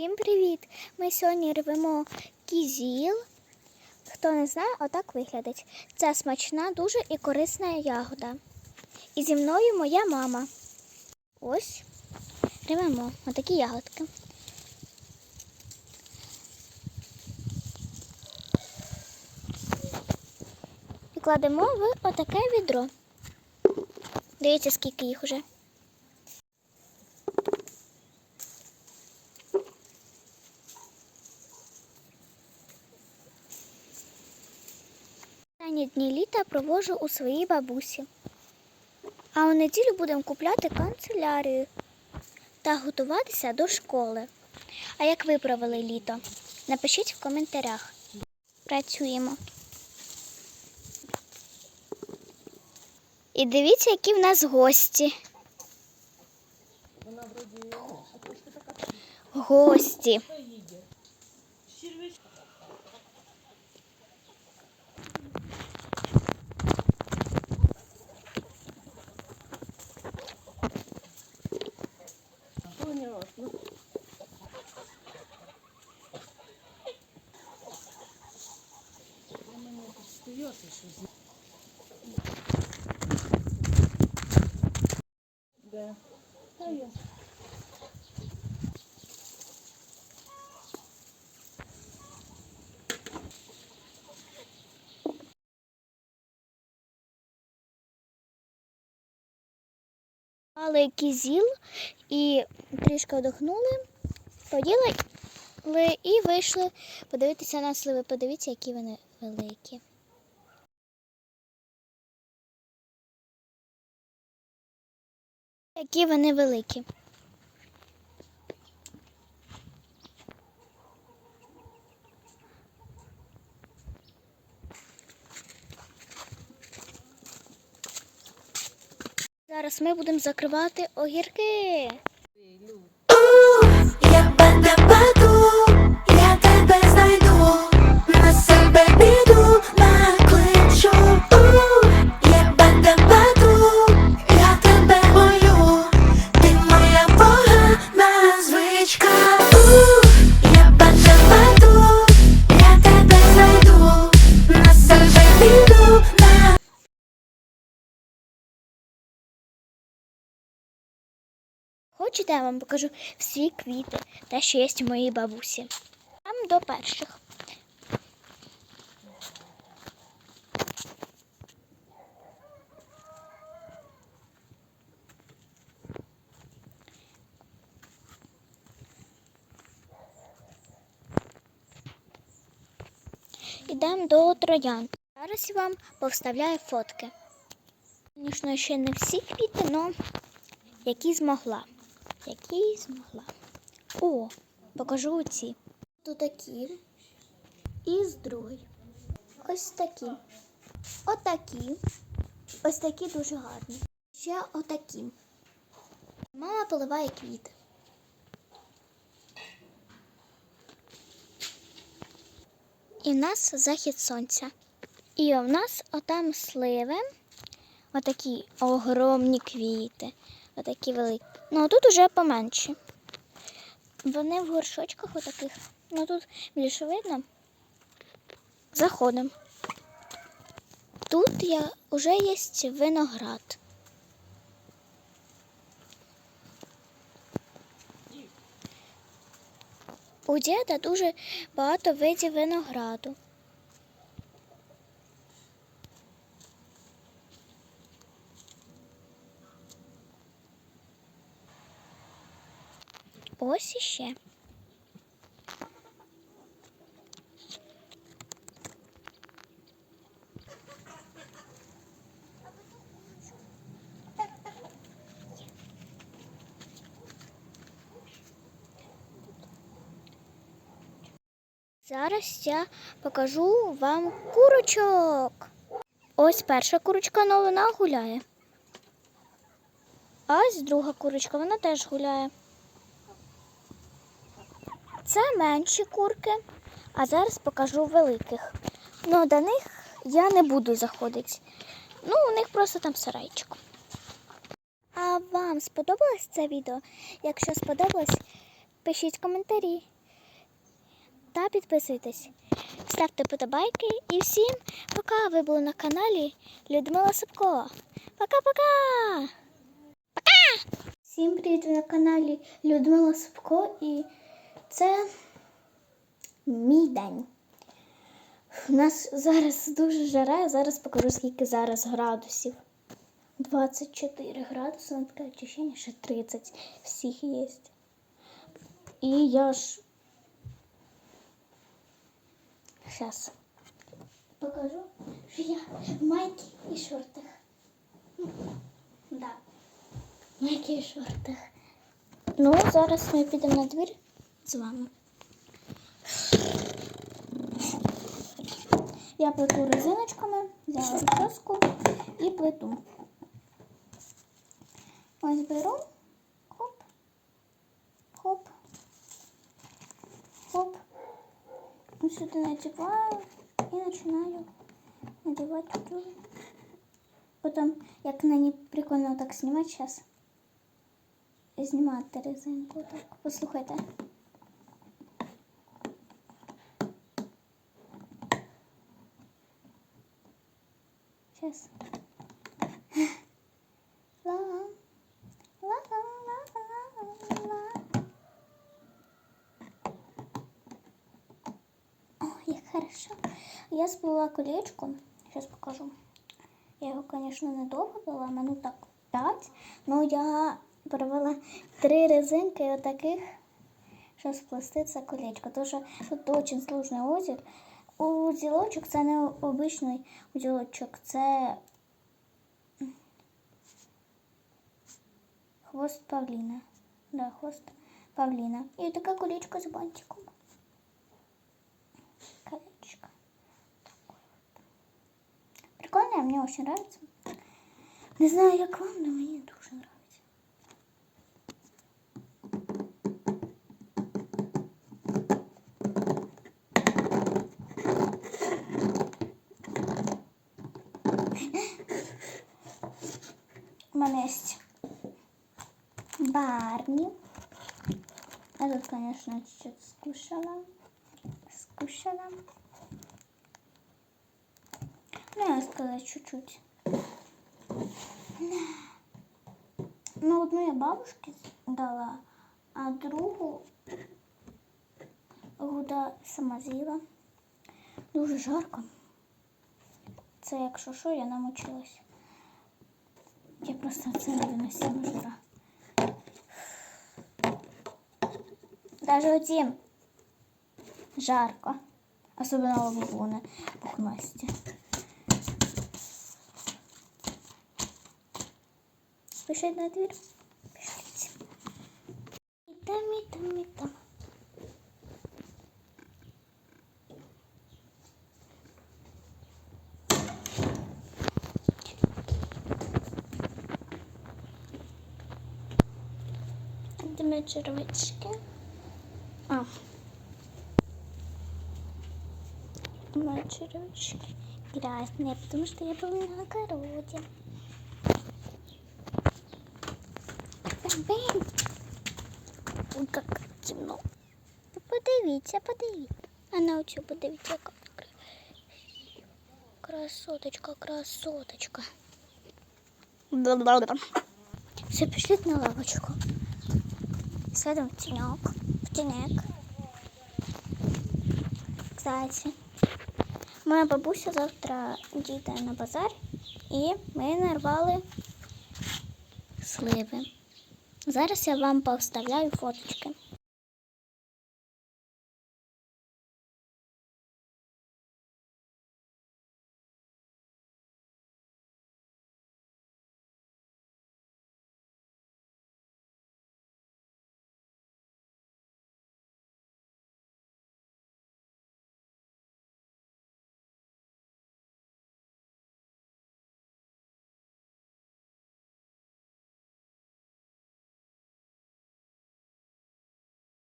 Всім привіт! Ми сьогодні рвемо кізіл. Хто не знає, отак виглядить. Це смачна, дуже і корисна ягода. І зі мною моя мама. Ось рвемо отакі ягодки. І кладемо в отаке відро. Дивіться, скільки їх уже. Останні дні літа провожу у своїй бабусі. А у неділю будемо купляти канцелярію та готуватися до школи. А як ви провели літо? Напишіть в коментарях. Працюємо. І дивіться, які в нас гості. Гості. Понятно. У мене тут стоїть щось. Да. Та я. Але кізіл і трішки одохнули, поїли і вийшли подивитися на сливи. Подивіться, які вони великі. Які вони великі. Зараз ми будемо закривати огірки. Хочете, я вам покажу всі квіти, те, що є у моїй бабусі. Там до перших. Ідемо до троянд. Зараз я вам повставляю фотки. Звісно, ще не всі квіти, але які змогла. Які змогла. О, покажу оці. Тут такі. І з другої. Ось такі. Отакі. Ось такі дуже гарні. Ще отакі. Мама поливає квіти. І в нас захід сонця. І в нас отам сливи. Отакі огромні квіти. Отакі великі. Ну, а тут уже поменші. Вони в горшочках отаких. Ну тут більше видно. Заходимо. Тут я, вже є виноград. У діда дуже багато видів винограду. Ось іще. Зараз я покажу вам курочок. Ось перша курочка нова вона гуляє. Ось друга курочка, вона теж гуляє. Це менші курки, а зараз покажу великих. Ну, до них я не буду заходити. Ну, у них просто там сарайчик. А вам сподобалось це відео? Якщо сподобалось, пишіть коментарі та підписуйтесь. Ставте подобайки і всім пока! Ви були на каналі Людмила Сапко. Пока-пока! Пока! Всім привіт ви на каналі Людмила Сапко і це мій день. У нас зараз дуже жара, я зараз покажу, скільки зараз градусів. 24 градуси, на таке ощущение, що 30 всіх є. І я ж зараз покажу, що я в майці і шортах. Да. Майки і шортах. Ну, зараз ми підемо на двір з вами. Я плету резиночками, взяла розчоску і плету. Ось беру, хоп, хоп, хоп. Ось сюди надіваю і починаю надівати тут. Потім, як на ній прикольно так знімати зараз. Знімати резинку. Так, послухайте. Сейчас. Хорошо. Я сплела колечко. Сейчас покажу. Я його, звісно, недовго плела, минут так 5. Ну, я провела три резинки отаких, щоб сплести це колечко. Тому що тут дуже сложний узіл. Узілочок це не обичний узілочок, це хвост павліна. Да, хвост павліна. І таке колечко з бантиком. Колечко. Такое вот. Прикольно, мне очень нравится. Не знаю, як вам, но мені дуже Мене є Барні. Тут, конечно, чуть-чуть скушала. Скушала. Ну, я сказать, чуть-чуть. Ну, одну я бабушке дала, а другу гуда сама з'їла. Дуже жарко. Це якщо що, я намочилась. Просто це невиносима жара. Даже оці жарко. Особливо лимони пухнасті. Пишіть на двір. Пишіть. І там, і там, і там. Йдемо червячки. А. Мои червячки грязные, потому что я была на огороде. Бам-бам. Ой, как темно. Ну, Подивіться, подивіться. А на оцю подивіться, яка кра- красоточка, красоточка. Бла-бла-бла. Все, пішліть на лавочку. Сядем в тенек, в тенек. Кстати, моя бабуся завтра їде на базар, і ми нарвали сливи. Зараз я вам поставляю фоточки.